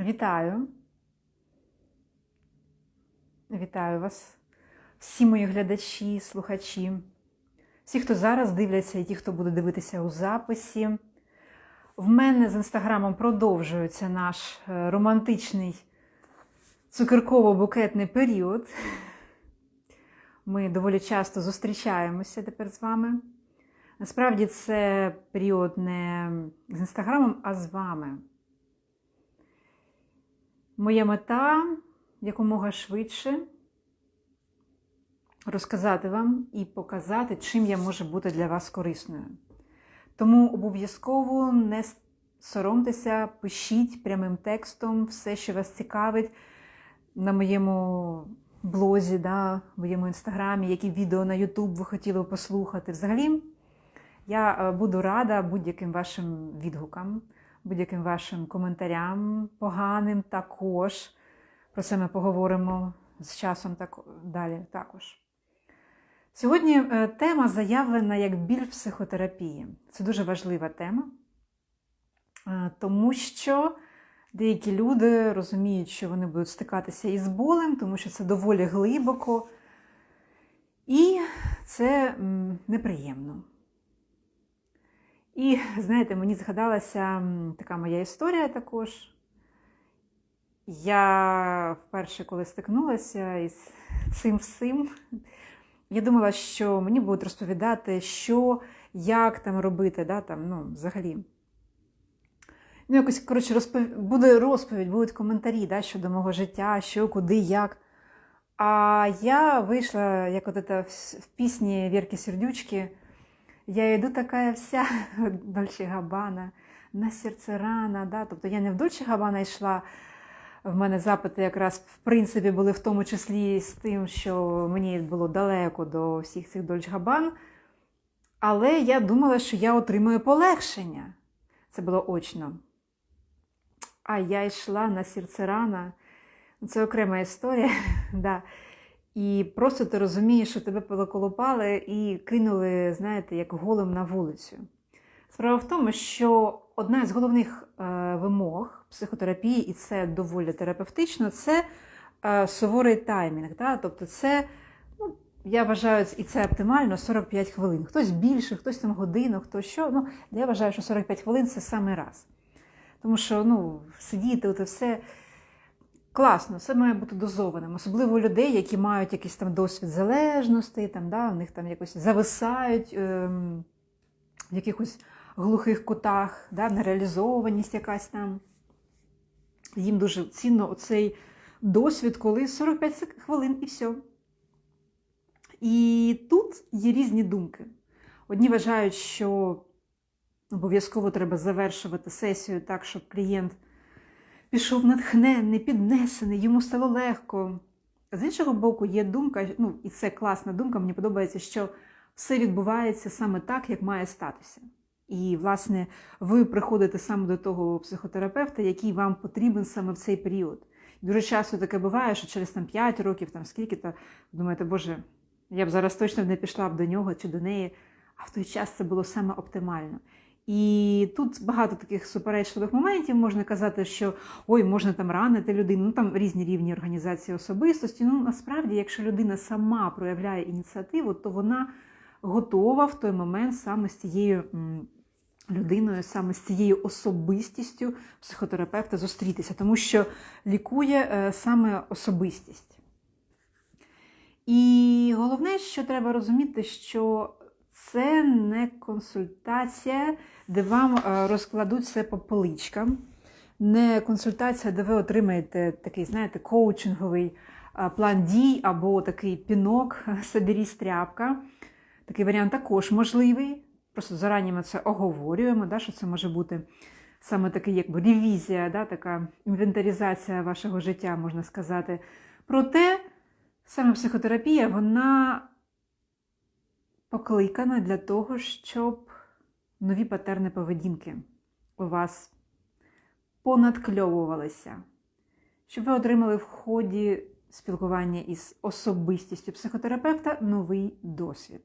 Вітаю. Вітаю вас, всі мої глядачі, слухачі, всі, хто зараз дивляться, і ті, хто буде дивитися у записі. В мене з інстаграмом продовжується наш е, романтичний цукерково-букетний період. Ми доволі часто зустрічаємося тепер з вами. Насправді це період не з інстаграмом, а з вами. Моя мета якомога швидше розказати вам і показати, чим я можу бути для вас корисною. Тому обов'язково не соромтеся, пишіть прямим текстом все, що вас цікавить на моєму блозі, да, моєму інстаграмі, які відео на YouTube ви хотіли послухати. Взагалі, я е, буду рада будь-яким вашим відгукам будь-яким вашим коментарям, поганим також. Про це ми поговоримо з часом так, далі також. Сьогодні е, тема заявлена як біль психотерапії. Це дуже важлива тема, е, тому що деякі люди розуміють, що вони будуть стикатися із болем, тому що це доволі глибоко, і це неприємно. І, знаєте, мені згадалася така моя історія також. Я вперше, коли стикнулася із цим всім, я думала, що мені будуть розповідати, що, як там робити, да, там, ну, взагалі. Ну, якось, коротше, розпов... буде розповідь, будуть коментарі да, щодо мого життя, що, куди, як. А я вийшла, як от це в пісні Вірки Сердючки. Я йду така вся Дольче Габана, на серце рана. Да? Тобто я не в Дольче Габана йшла. В мене запити якраз в принципі були в тому числі з тим, що мені було далеко до всіх цих Дольч Габан. Але я думала, що я отримую полегшення. Це було очно. А я йшла на серце рана. Це окрема історія. І просто ти розумієш, що тебе полоколопали і кинули, знаєте, як голим на вулицю. Справа в тому, що одна з головних е, вимог психотерапії, і це доволі терапевтично, це е, суворий таймінг. Да? Тобто, це, ну, я вважаю, і це оптимально 45 хвилин. Хтось більше, хтось там годину, хтось що. Ну, Я вважаю, що 45 хвилин це саме раз. Тому що ну, сидіти, от все. Класно, все має бути дозованим, особливо у людей, які мають якийсь там досвід залежності, там, да, у них там якось зависають ем, в якихось глухих кутах, да, нереалізованість якась там. Їм дуже цінно оцей досвід, коли 45 хвилин і все. І тут є різні думки. Одні вважають, що обов'язково треба завершувати сесію так, щоб клієнт пішов натхненний, піднесений, йому стало легко. З іншого боку, є думка, ну і це класна думка, мені подобається, що все відбувається саме так, як має статися. І, власне, ви приходите саме до того психотерапевта, який вам потрібен саме в цей період. Дуже часто таке буває, що через там 5 років, там скільки-то, думаєте, Боже, я б зараз точно не пішла б до нього чи до неї, а в той час це було саме оптимально. І тут багато таких суперечливих моментів можна казати, що ой, можна там ранити людину, ну там різні рівні організації особистості. Ну насправді, якщо людина сама проявляє ініціативу, то вона готова в той момент саме з цією людиною, саме з цією особистістю психотерапевта зустрітися, тому що лікує е, саме особистість. І головне, що треба розуміти, що це не консультація, де вам е, розкладуть все по поличкам. Не консультація, де ви отримаєте такий, знаєте, коучинговий е, план дій або такий пінок, собері стряпка. Такий варіант також можливий. Просто зарані ми це оговорюємо, да, що це може бути саме такий, якби ревізія, да, така інвентаризація вашого життя, можна сказати. Проте саме психотерапія, вона покликана для того, щоб нові патерни поведінки у вас понадкльовувалися, щоб ви отримали в ході спілкування із особистістю психотерапевта новий досвід.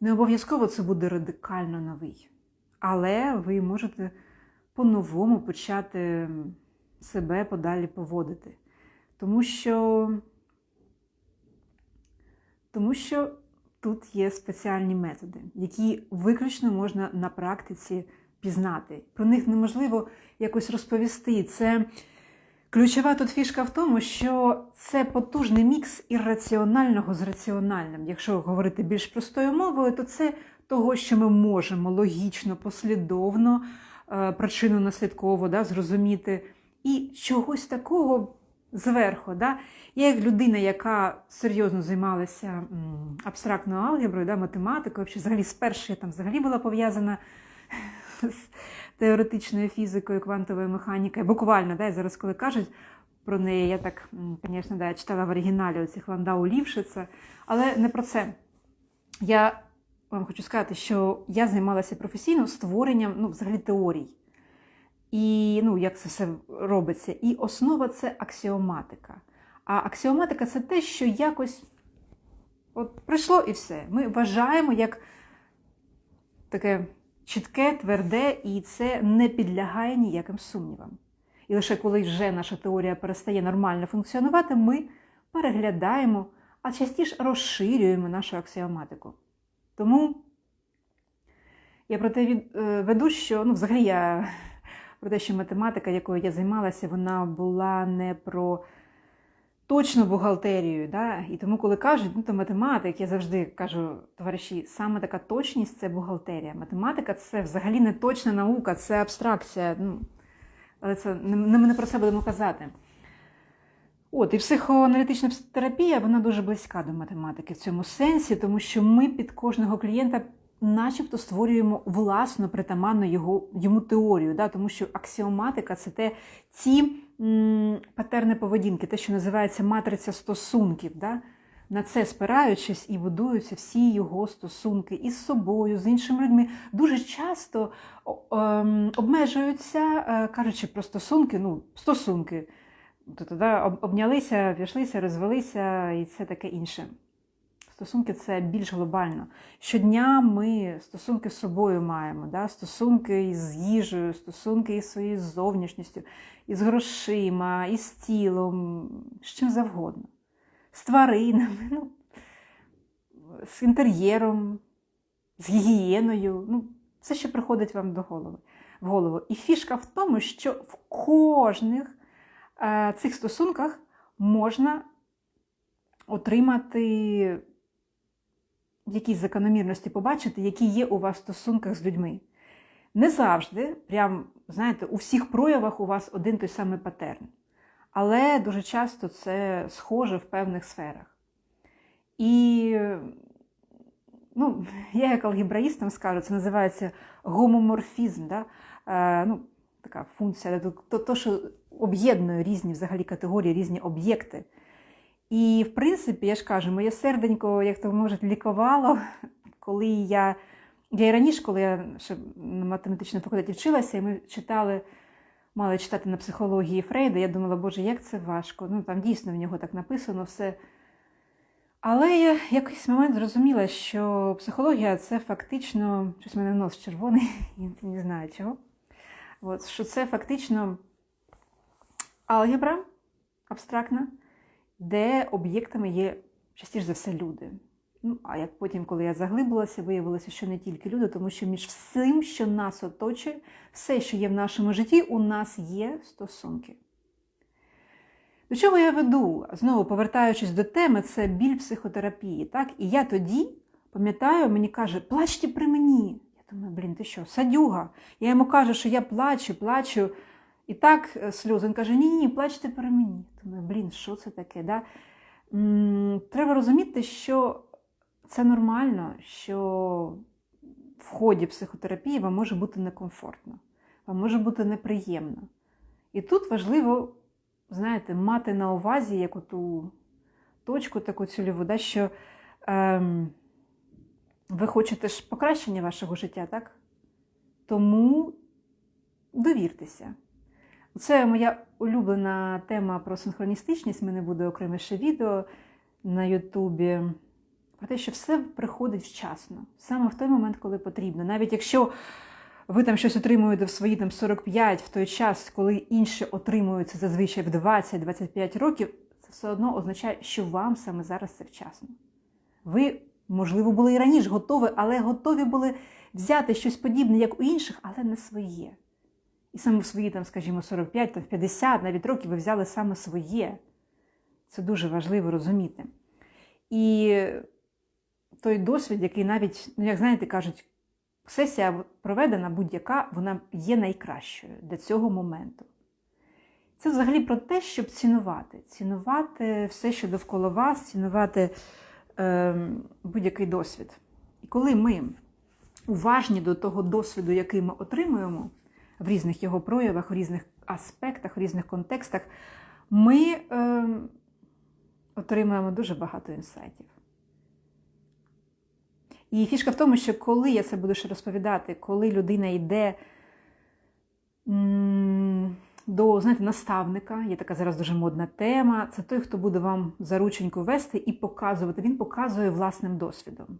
Не обов'язково це буде радикально новий, але ви можете по-новому почати себе подалі поводити. Тому що, тому що тут є спеціальні методи, які виключно можна на практиці пізнати. Про них неможливо якось розповісти. Це ключова тут фішка в тому, що це потужний мікс ірраціонального з раціональним. Якщо говорити більш простою мовою, то це того, що ми можемо логічно, послідовно, е, причину наслідково да, зрозуміти, і чогось такого зверху. Да? Я як людина, яка серйозно займалася абстрактною алгеброю, да, математикою, взагалі з першої там взагалі була пов'язана з теоретичною фізикою, квантовою механікою. Буквально, да, зараз, коли кажуть про неї, я так, звісно, да, я читала в оригіналі оцих Ландау Лівшица, але не про це. Я вам хочу сказати, що я займалася професійно створенням ну, взагалі теорій. І ну, як це все робиться. І основа це аксіоматика. А аксіоматика це те, що якось от прийшло і все. Ми вважаємо як таке чітке, тверде, і це не підлягає ніяким сумнівам. І лише коли вже наша теорія перестає нормально функціонувати, ми переглядаємо, а частіше розширюємо нашу аксіоматику. Тому я про те е, веду, що ну, взагалі я про те, що математика, якою я займалася, вона була не про точну бухгалтерію. Да? І тому, коли кажуть, ну то математик, я завжди кажу, товариші, саме така точність це бухгалтерія. Математика це взагалі не точна наука, це абстракція. Ну, Але це не, не про це будемо казати. От, і психоаналітична терапія вона дуже близька до математики в цьому сенсі, тому що ми під кожного клієнта начебто створюємо власну притаманну його, йому теорію, да? тому що аксіоматика це те, ці м, патерни поведінки, те, що називається матриця стосунків. Да? На це спираючись і будуються всі його стосунки із собою, з іншими людьми. Дуже часто ем, обмежуються, е, кажучи про стосунки, ну, стосунки. Тобто да, обнялися, війшлися, розвелися і це таке інше. Стосунки це більш глобально. Щодня ми стосунки з собою маємо, да? стосунки з їжею, стосунки із своєю зовнішністю, із грошима, із тілом, з чим завгодно, з тваринами, ну, з інтер'єром, з гігієною. Ну, Все, що приходить вам до голови, в голову. І фішка в тому, що в кожних е, цих стосунках можна отримати якісь закономірності побачити, які є у вас в стосунках з людьми. Не завжди, прям, знаєте, у всіх проявах у вас один той самий патерн. Але дуже часто це схоже в певних сферах. І ну, я як алгебраїстам скажу, це називається гомоморфізм. Да? Е, ну, Така функція, то, то що об'єднує різні взагалі категорії, різні об'єкти. І, в принципі, я ж кажу, моє серденько, як то може, лікувало, коли я. Я і раніше, коли я ще на математичному факультеті вчилася, і ми читали, мали читати на психології Фрейда, я думала, боже, як це важко. Ну, там дійсно в нього так написано все. Але я якийсь момент зрозуміла, що психологія це фактично, щось в мене нос червоний, я не знаю чого. От, що це фактично алгебра абстрактна де об'єктами є частіше за все люди. Ну, а як потім, коли я заглибилася, виявилося, що не тільки люди, тому що між всім, що нас оточує, все, що є в нашому житті, у нас є стосунки. До чого я веду? Знову повертаючись до теми, це біль психотерапії. Так? І я тоді, пам'ятаю, мені каже, плачте при мені. Я думаю, блін, ти що, садюга? Я йому кажу, що я плачу, плачу. І так е, сльози. Він каже, ні, ні, плачте при мені. Думаю, блін, що це таке? Да? Треба розуміти, що це нормально, що в ході психотерапії вам може бути некомфортно, вам може бути неприємно. І тут важливо, знаєте, мати на увазі як ту точку, таку цільову, да, що ем, ви хочете ж покращення вашого життя, так? Тому довіртеся. Це моя улюблена тема про синхроністичність. У мене буде окреме ще відео на Ютубі. Про те, що все приходить вчасно, саме в той момент, коли потрібно. Навіть якщо ви там щось отримуєте в свої там 45 в той час, коли інші отримують це зазвичай в 20-25 років, це все одно означає, що вам саме зараз це вчасно. Ви, можливо, були і раніше готові, але готові були взяти щось подібне, як у інших, але не своє. І саме в свої, там, скажімо, 45, там, 50 навіть років ви взяли саме своє. Це дуже важливо розуміти. І той досвід, який навіть, ну, як знаєте, кажуть, сесія проведена будь-яка, вона є найкращою для цього моменту. Це взагалі про те, щоб цінувати. Цінувати все, що довкола вас, цінувати е, будь-який досвід. І коли ми уважні до того досвіду, який ми отримуємо в різних його проявах, в різних аспектах, в різних контекстах, ми е, отримуємо дуже багато інсайтів. І фішка в тому, що коли я це буду ще розповідати, коли людина йде до знаєте, наставника, є така зараз дуже модна тема, це той, хто буде вам за рученьку вести і показувати. Він показує власним досвідом.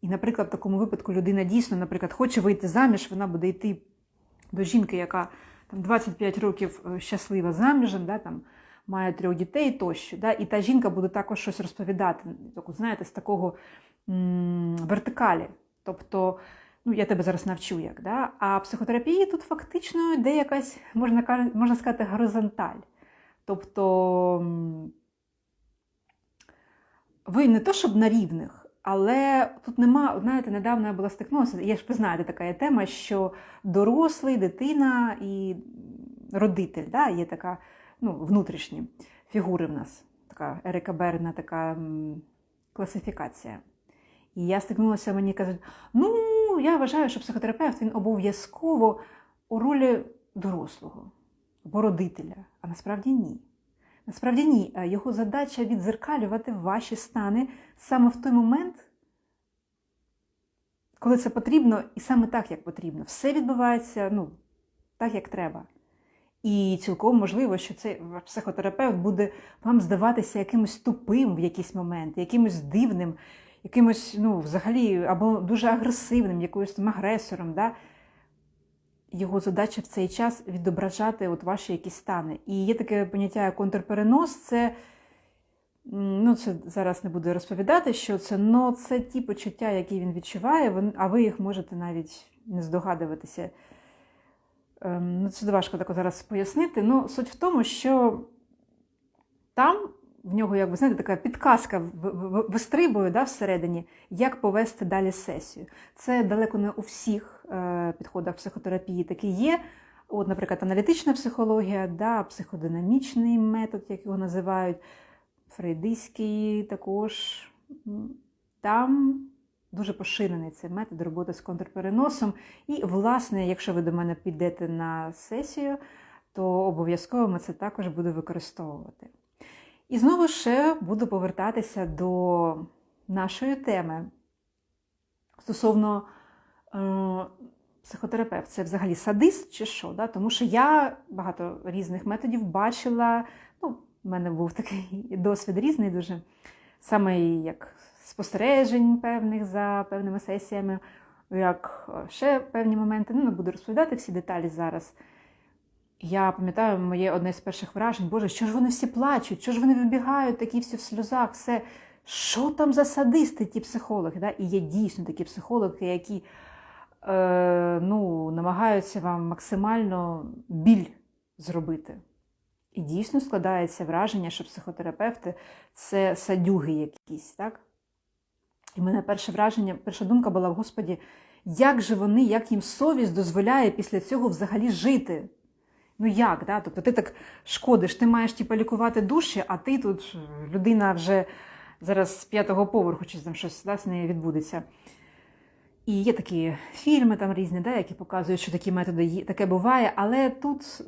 І, наприклад, в такому випадку людина дійсно, наприклад, хоче вийти заміж, вона буде йти до жінки, яка там 25 років е, щаслива заміжем, да, там, має трьох дітей тощо. Да, І та жінка буде також щось розповідати, так, знаєте, з такого м вертикалі. Тобто, ну, я тебе зараз навчу як. Да? А психотерапії тут фактично йде якась, можна можна сказати, горизонталь. Тобто ви не то, щоб на рівних, але тут нема, знаєте, недавно я була стикнулася, є ж ви знаєте, така є тема, що дорослий, дитина і родитель, да, є така ну, внутрішні фігури в нас, така Ерика Берна, така м, класифікація. І я стикнулася, мені кажуть, ну, я вважаю, що психотерапевт він обов'язково у ролі дорослого або родителя, а насправді ні. Насправді ні, його задача відзеркалювати ваші стани саме в той момент, коли це потрібно, і саме так, як потрібно. Все відбувається ну, так, як треба. І цілком можливо, що цей психотерапевт буде вам здаватися якимось тупим в якийсь момент, якимось дивним, якимось, ну, взагалі, або дуже агресивним, якоюсь там агресором. Да? Його задача в цей час відображати от ваші якісь стани. І є таке поняття як контрперенос, це, ну, це зараз не буду розповідати, що це, але це ті почуття, які він відчуває, а ви їх можете навіть не здогадуватися. Ем, ну, Це важко так зараз пояснити. Ну, суть в тому, що там в нього, як ви знаєте, така підказка вистрибує да, всередині, як повести далі сесію. Це далеко не у всіх е, підходах психотерапії таке є. От, Наприклад, аналітична психологія, да, психодинамічний метод, як його називають, фрейдистський також. Там дуже поширений цей метод роботи з контрпереносом. І, власне, якщо ви до мене підете на сесію, то обов'язково ми це також буду використовувати. І знову ще буду повертатися до нашої теми стосовно е, психотерапевт, це взагалі садист чи що? Да? Тому що я багато різних методів бачила. Ну, в мене був такий досвід різний, дуже саме як спостережень певних за певними сесіями, як ще певні моменти. Ну, не буду розповідати всі деталі зараз. Я пам'ятаю моє одне з перших вражень, Боже, що ж вони всі плачуть, що ж вони вибігають, такі всі в сльозах, все. Що там за садисти, ті психологи? Да? І є дійсно такі психологи, які е, ну, намагаються вам максимально біль зробити. І дійсно складається враження, що психотерапевти це садюги якісь. так? І в мене перше враження, перша думка була: Господі, як же вони, як їм совість дозволяє після цього взагалі жити? Ну як? Да? Тобто ти так шкодиш, ти маєш типу, лікувати душі, а ти тут людина вже зараз з п'ятого поверху, чи там щось да, з нею відбудеться. І є такі фільми там різні, да, які показують, що такі методи є, таке буває, але тут,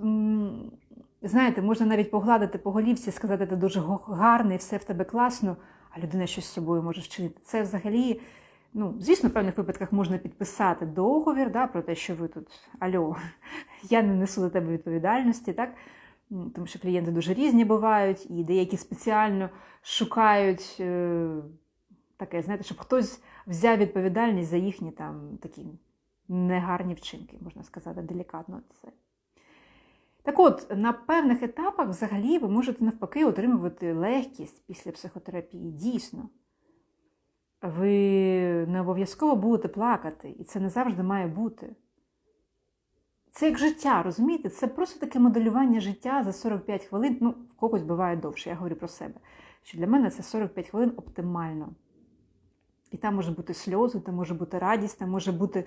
знаєте, можна навіть погладити по голівці, сказати, ти дуже гарний, все в тебе класно, а людина щось з собою може вчинити. Це взагалі Ну, звісно, в певних випадках можна підписати договір да, про те, що ви тут альо, я не несу до тебе відповідальності, так? тому що клієнти дуже різні бувають, і деякі спеціально шукають е, таке, знаєте, щоб хтось взяв відповідальність за їхні там такі негарні вчинки, можна сказати, делікатно це. Так от, на певних етапах взагалі ви можете навпаки отримувати легкість після психотерапії. Дійсно. Ви не обов'язково будете плакати, і це не завжди має бути. Це як життя, розумієте? Це просто таке моделювання життя за 45 хвилин. Ну, в когось буває довше, я говорю про себе. Що для мене це 45 хвилин оптимально. І там може бути сльози, там може бути радість, там може бути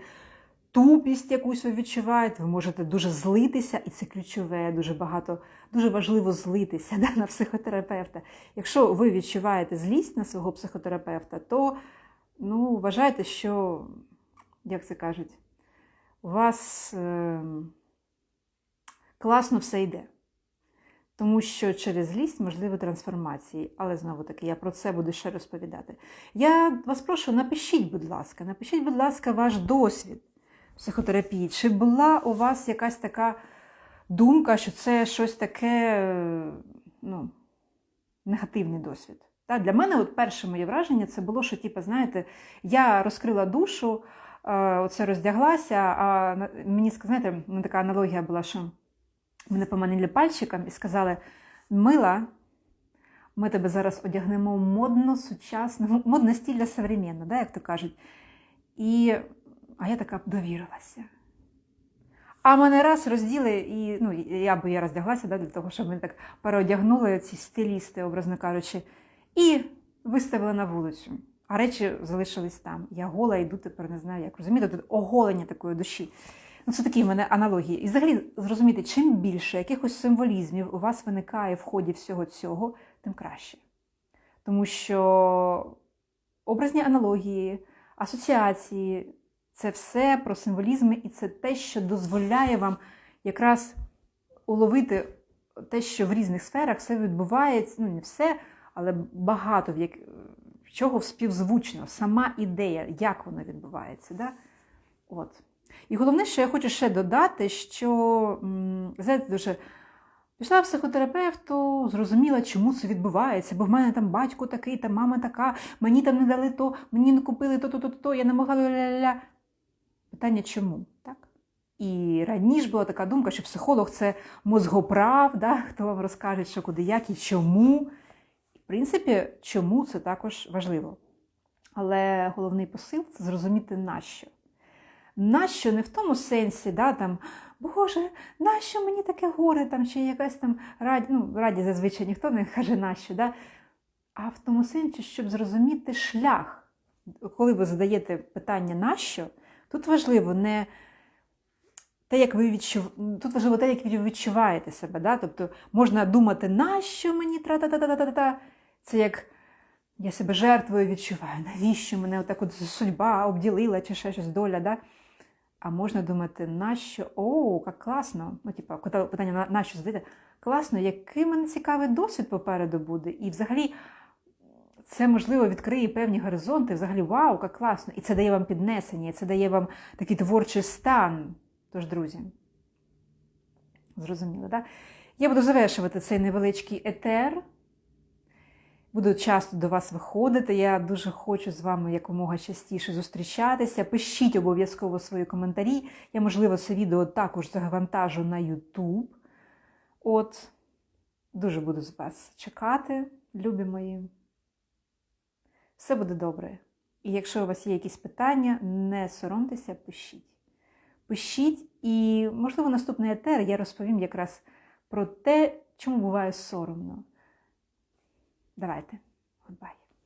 тупість, якусь ви відчуваєте, ви можете дуже злитися, і це ключове, дуже багато, дуже важливо злитися да, на психотерапевта. Якщо ви відчуваєте злість на свого психотерапевта, то ну, вважайте, що, як це кажуть, у вас е, класно все йде. Тому що через злість можливі трансформації. Але знову таки, я про це буду ще розповідати. Я вас прошу, напишіть, будь ласка, напишіть, будь ласка, ваш досвід психотерапії. Чи була у вас якась така думка, що це щось таке ну, негативний досвід? Так, Для мене от перше моє враження це було, що, типу, знаєте, я розкрила душу, оце роздяглася, а мені знаєте, така аналогія була, що мене поманили пальчиком і сказали: Мила, ми тебе зараз одягнемо модно, сучасно, модно стіль современно, да, як то кажуть. І а я така довірилася. А мене раз розділи, і ну, я бо я роздяглася да, для того, щоб мене так переодягнули ці стилісти, образно кажучи, і виставили на вулицю. А речі залишились там. Я гола йду тепер, не знаю, як розумієте, тут оголення такої душі. Ну, Це такі в мене аналогії. І взагалі зрозуміти, чим більше якихось символізмів у вас виникає в ході всього цього, тим краще. Тому що образні аналогії, асоціації це все про символізми, і це те, що дозволяє вам якраз уловити те, що в різних сферах все відбувається, ну не все, але багато в як... чого співзвучно, сама ідея, як воно відбувається. Да? От. І головне, що я хочу ще додати, що знаєте, дуже пішла психотерапевту, зрозуміла, чому це відбувається, бо в мене там батько такий, там мама така, мені там не дали то, мені не купили то-то-то, я не могла ля-ля-ля. Питання чому? Так? І раніше була така думка, що психолог це мозгоправ, да? хто вам розкаже, що куди, як і чому. І, в принципі, чому це також важливо. Але головний посил це зрозуміти нащо. Нащо не в тому сенсі, да, там, Боже, нащо мені таке горе, там, чи якась там раді, ну, раді зазвичай ніхто не каже нащо, да? а в тому сенсі, щоб зрозуміти шлях. Коли ви задаєте питання нащо, тут важливо не те, як ви відчув... Тут важливо те, як ви відчуваєте себе. Да? Тобто можна думати, нащо мені тра-та-та-та-та-та. Це як я себе жертвою відчуваю, навіщо мене отак от судьба обділила чи ще щось доля. Да? А можна думати, нащо? О, як класно. Ну, типу, питання нащо задати, класно, який мене цікавий досвід попереду буде. І взагалі це, можливо, відкриє певні горизонти. Взагалі, вау, як класно! І це дає вам піднесення, це дає вам такий творчий стан. Тож, друзі, зрозуміло, так? Я буду завершувати цей невеличкий етер. Буду часто до вас виходити. Я дуже хочу з вами якомога частіше зустрічатися. Пишіть обов'язково свої коментарі. Я, можливо, це відео також завантажу на YouTube. От, дуже буду з вас чекати, любі мої. Все буде добре. І якщо у вас є якісь питання, не соромтеся, пишіть. Пишіть, і, можливо, наступний етер я розповім якраз про те, чому буває соромно. Давайте. Goodbye.